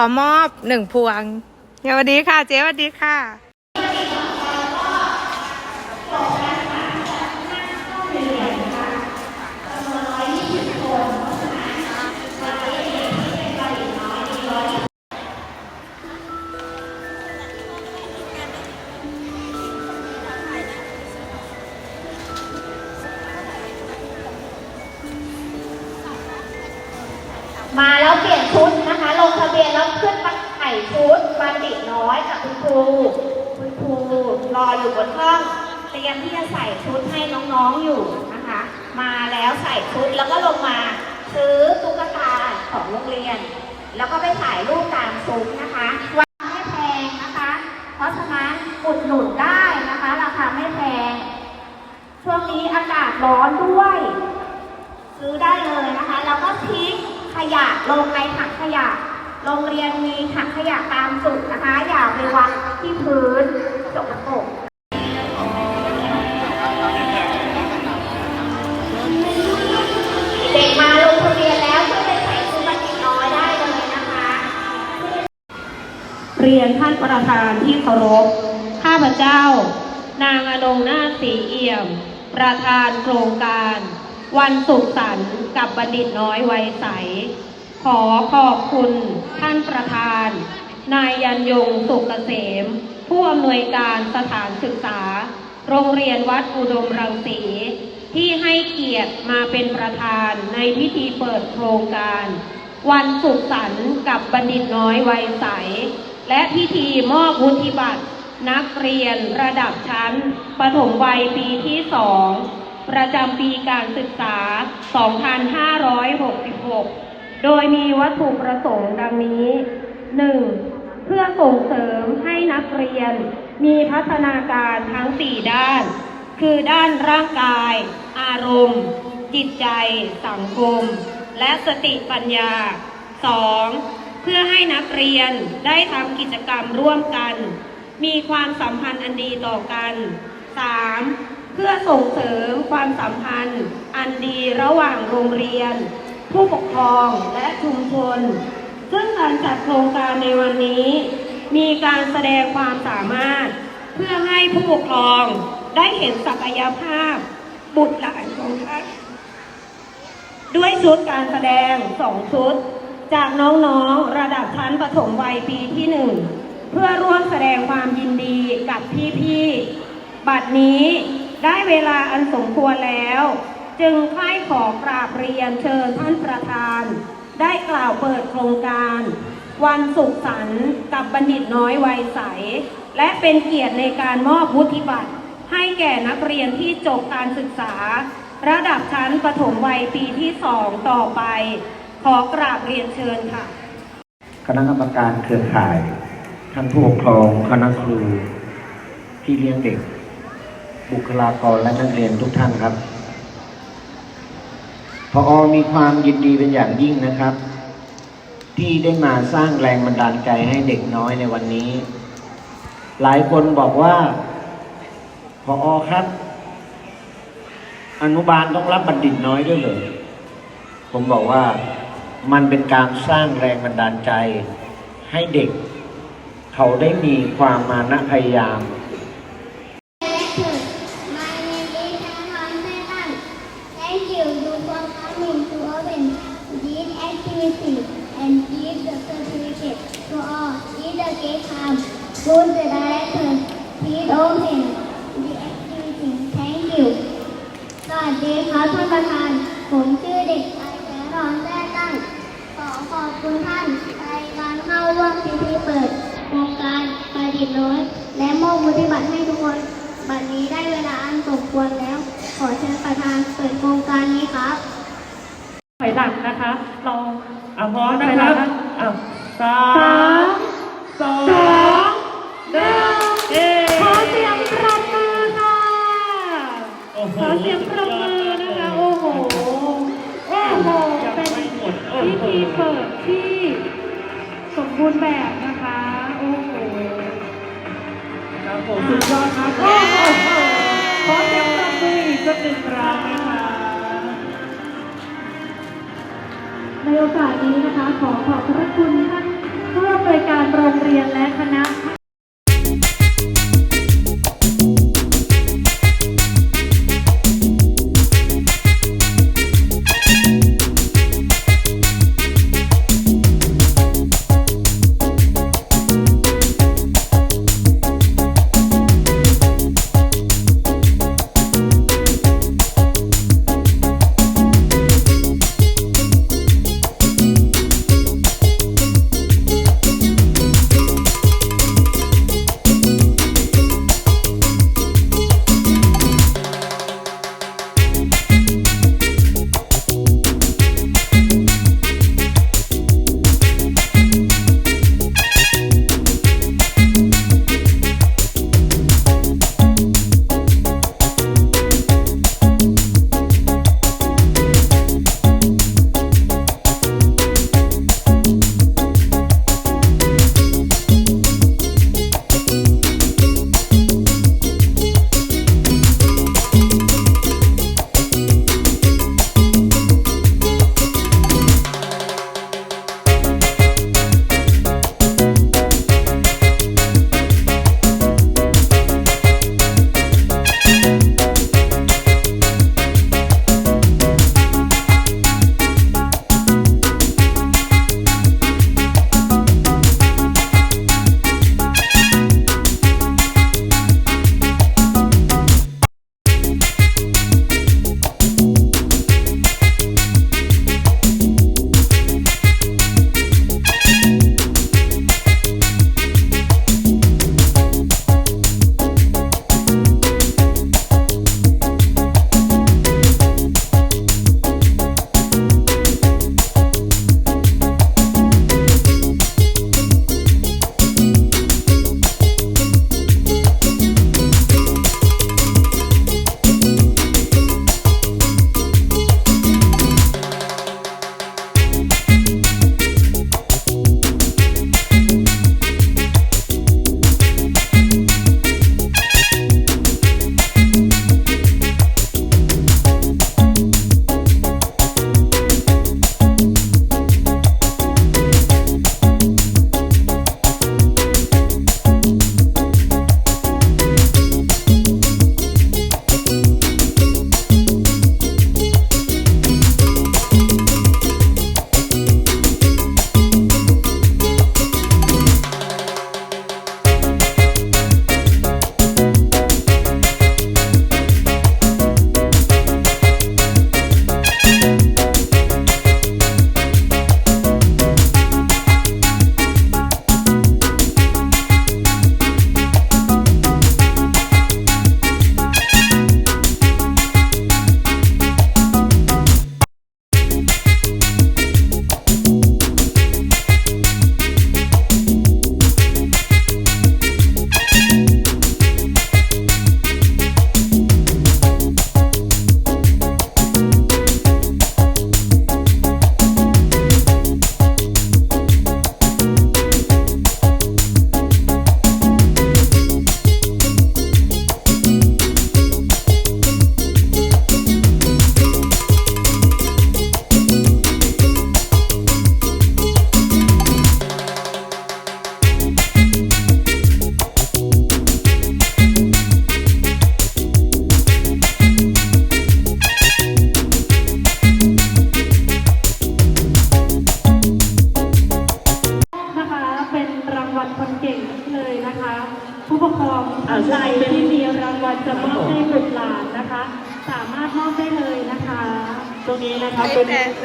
ขอมอบหนึ่งพวงสวัสดีค่ะ เจ๊สวัสดีค่ะ ของโรงเรียน แล้วก็ไปถ่ายรูปตามซุ้มนะคะวันไม่แพงนะคะ เพราะฉะนั้นอุดหนุนได้นะคะ ราคาไม่แพง ช่วงนี้อากาศร้อนด้วย ซื้อได้เลยนะคะ แล้วก็ทิ้งขยะลงในถังขยะ โรงเรียนมีถังขยะตามจุดนะคะ อย่าไปวางที่พื้นสกปรก เรียนท่านประธานที่เคารพ ข้าพเจ้า นางอนงนาถศรีเอี่ยม ประธานโครงการ วันสุขสันต์กับบัณฑิตน้อยวัยใส ขอขอบคุณท่านประธาน นายยันยงสุกเกษม ผู้อำนวยการสถานศึกษา โรงเรียนวัดอุดมรังสีที่ให้เกียรติมาเป็นประธานในพิธีเปิดโครงการ วันสุขสันต์กับบัณฑิตน้อยวัยใส และพิธีมอบวุฒิบัตร นักเรียนระดับชั้น ประถมวัยปีที่สองประจำปีการศึกษา 2566 โดยมีวัตถุประสงค์ดังนี้ 1. เพื่อส่งเสริมให้นักเรียนมีพัฒนาการทั้ง 4 ด้าน คือด้านร่างกาย อารมณ์ จิตใจ สังคม และสติปัญญา 2. เพื่อให้นักเรียนได้ทำกิจกรรมร่วมกัน มีความสัมพันธ์อันดีต่อกัน 3. เพื่อส่งเสริมความสัมพันธ์อันดีระหว่างโรงเรียน ผู้ปกครองและชุมชน ซึ่งการจัดโครงการในวันนี้ มีการแสดงความสามารถ เพื่อให้ผู้ปกครองได้เห็นศักยภาพ บุตรหลานของท่านด้วยชุดการแสดงสองชุด จากน้องๆ ระดับชั้นประถมวัยปีที่หนึ่งเพื่อร่วมแสดงความยินดีกับพี่ๆ บัดนี้ได้เวลาอันสมควรแล้ว จึงค่ายขอกราบเรียนเชิญท่านประธาน ได้กล่าวเปิดโครงการ วันสุขสันต์กับบัณฑิตน้อยวัยใส และเป็นเกียรติในการมอบวุฒิบัตรให้แก่นักเรียนที่จบการศึกษา ระดับชั้นประถมวัยปีที่สองต่อไป ขอกราบเรียนเชิญค่ะ คณะกรรมการเครือข่าย ท่านผู้ปกครองคณะครูที่เลี้ยงเด็ก บุคลากรและนักเรียนทุกท่านครับพออมีความยินดีเป็นอย่างยิ่งนะครับ ที่ได้มาสร้างแรงบันดาลใจให้เด็กน้อยในวันนี้ หลายคนบอกว่าพออครับ อนุบาลต้องรับบัณฑิตน้อยด้วยเหรอผมบอกว่า มันเป็นการสร้างแรงบันดาลใจ ให้เด็ก เขาได้มีความมานะพยายาม Good director, please open the activity. Thank you. สวัสดีครับท่านประธาน ผมชื่อเด็กชายแสงรอนแท้ตั้ง ขอขอบคุณท่านในการเข้าร่วมพิธีเปิดโครงการประดิษฐ์น้อยและมอบวุฒิบัตรให้ทุกคน บัดนี้ได้เวลาอันสมควรแล้ว ขอเชิญประธานเปิดโครงการนี้ครับถอยหลังนะคะเราอะพร้อมนะครับอะสาม รณ์แบบนะคะ โอ้โหครับผมสุดยอดครับโอ้โหขอเสียงปรบมืออีกสักหนึ่งครั้งนะคะในโอกาสนี้นะคะ ขอขอบพระคุณท่านผู้อำนวยการโรงเรียนและคณะ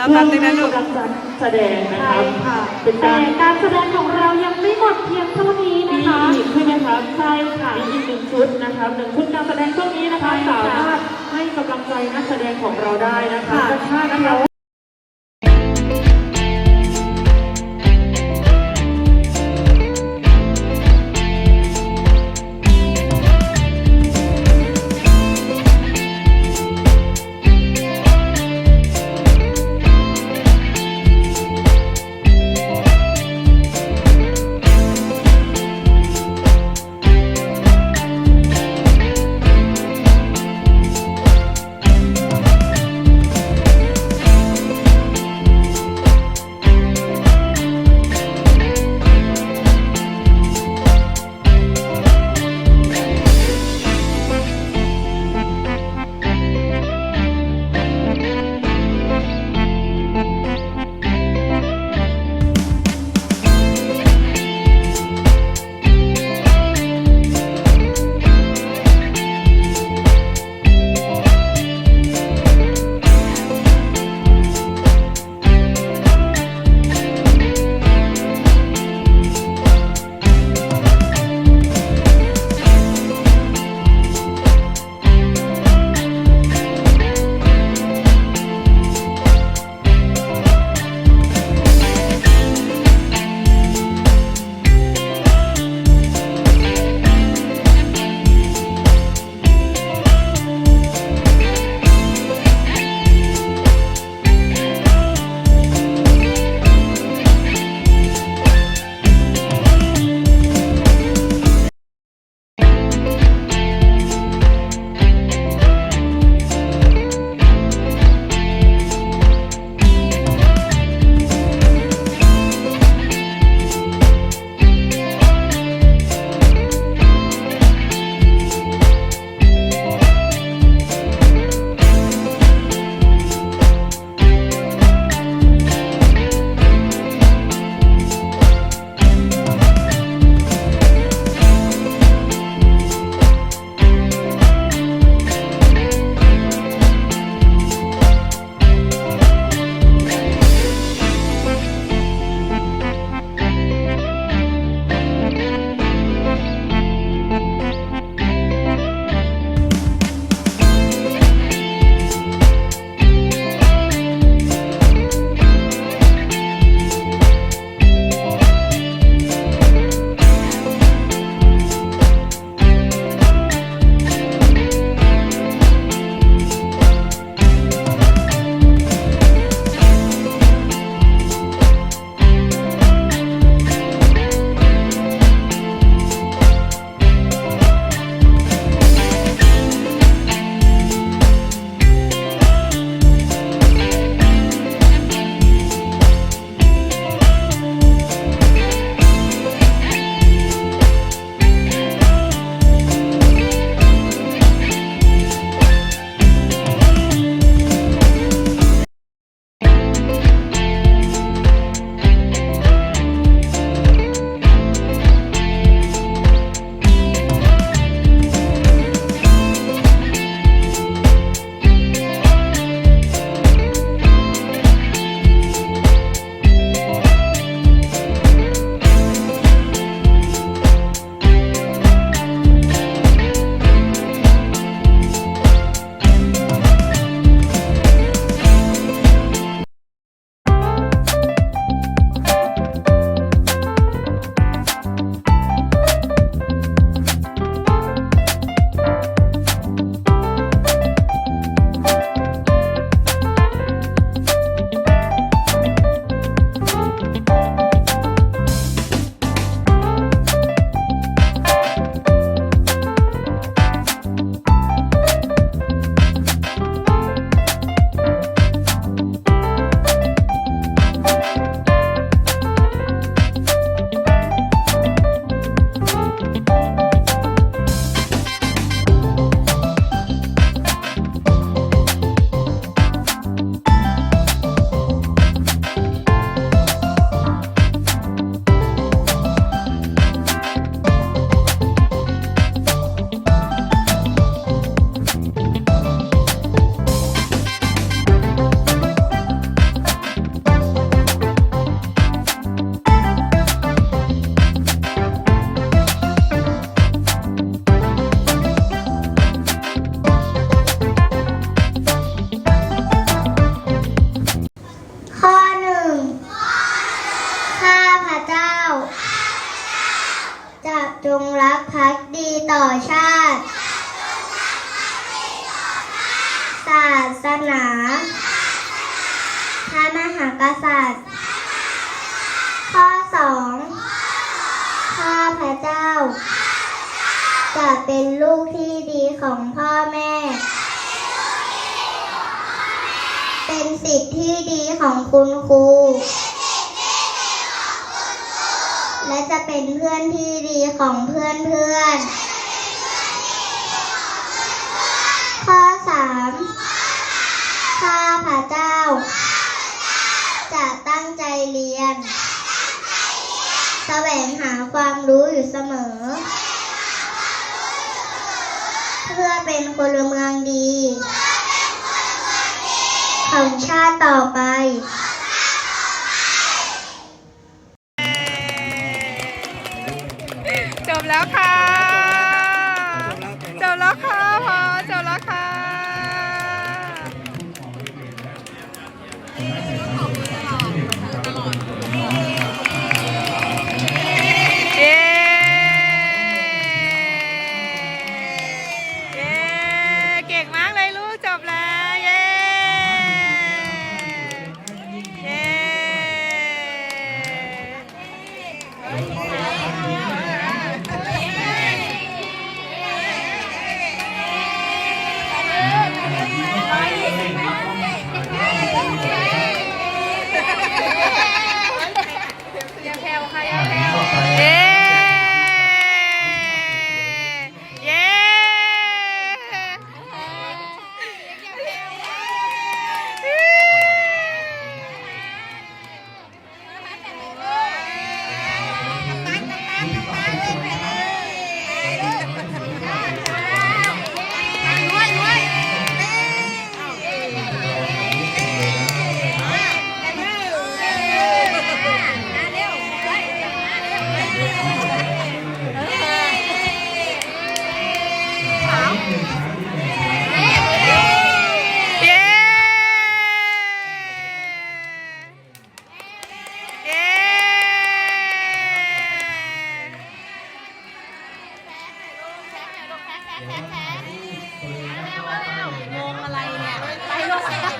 แต่เราแป๊บนึงนะลูกกำลังจะแสดงนะคใช่รับค่ะ เป็นแต่การการแสดงของเรายังไม่หมดเพียงเท่านี้มีนะคะ อีกใช่ไหมครับใช่ค่ะมีอีกหนึ่งชุดนะครับหนึ่งชุดการแสดงช่วงนี้นะคะใช่สาค่ะมารถให้กำลังใจนักแสดงของเราได้นะคะค่ะด้านข้างนะคะง ดีต่อชาติ ศาสนาพระมหากษัตริย์ ข้อสองข้าพระเจ้า จะเป็นลูกที่ดีของพ่อแม่ เป็นสิทธิ์ที่ดีของคุณครู และ จะเป็นเพื่อนที่ดีของเพื่อนเพื่อนข้อสามข้าพระเจ้า จะตั้งใจเรียน แสวงหาความรู้อยู่เสมอ เพื่อเป็นพลเมืองดี ของชาติต่อไป แล้วค่ะ เย้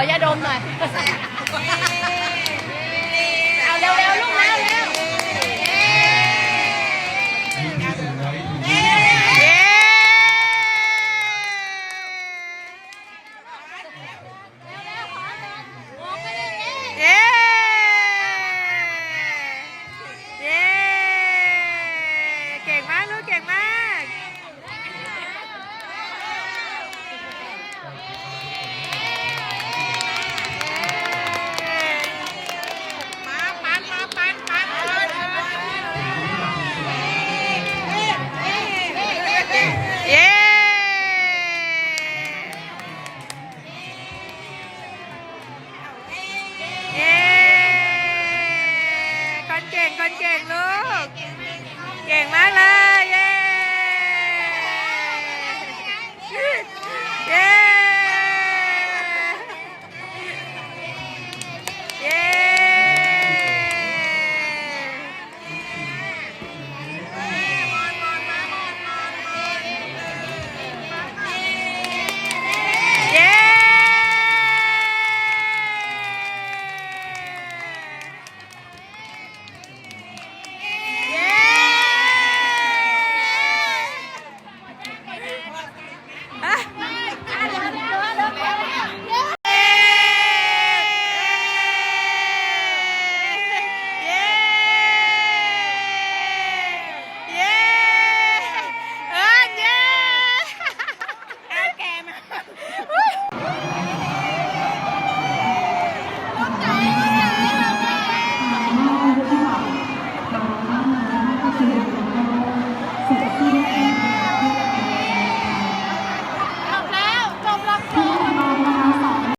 ขอยาดมหน่อย นเก่งลูก เก่งมากเลย